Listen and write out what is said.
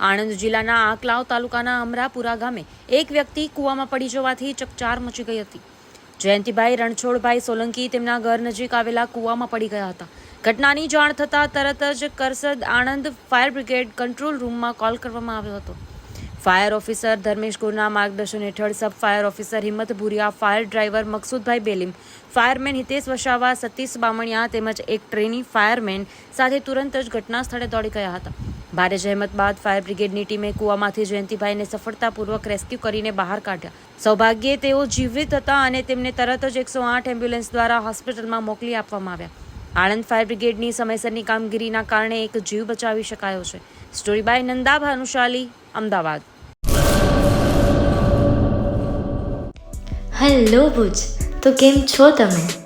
આણંદ જિલ્લાના આકલાવ તાલુકાના અમરાપુરા ગામે એક વ્યક્તિ કૂવામાં પડી જવાથી ચકચાર મચી ગઈ હતી. જયંતિભાઈ રણછોડભાઈ સોલંકી તેમના ઘર નજીક આવેલા કૂવામાં પડી ગયા હતા. ઘટનાની જાણ થતાં તરત જ Karamsad Anand fire brigade control રૂમમાં કોલ કરવામાં આવ્યો હતો. ફાયર ઓફિસર ધર્મેશ ગુરના માર્ગદર્શન હેઠળ sub fire officer Himmat Bhuriya, fire driver Maksudbhai Belim, fireman Hitesh Vasava, Satish Bamaniya તેમજ એક ટ્રેની ફાયરમેન સાથે તુરંત જ ઘટના સ્થળે દોડી ગયા હતા. ભારે જહેમત બાદ ફાયર બ્રિગેડની ટીમે કૂવામાંથી જયંતિભાઈને સફળતાપૂર્વક રેસ્ક્યુ કરીને બહાર કાઢ્યા. સૌભાગ્યે તેઓ જીવિત હતા અને તેમને તરત જ એકસો આઠ એમ્બ્યુલન્સ દ્વારા હોસ્પિટલમાં મોકલી આપવામાં આવ્યા. આણંદ ફાયર બ્રિગેડની સમયસરની કામગીરીના કારણે એક જીવ બચાવી શકાયો છે. Story by Nanda Bhanushali, Ahmedabad. Hello Bhuj, તો કેમ છો તમે?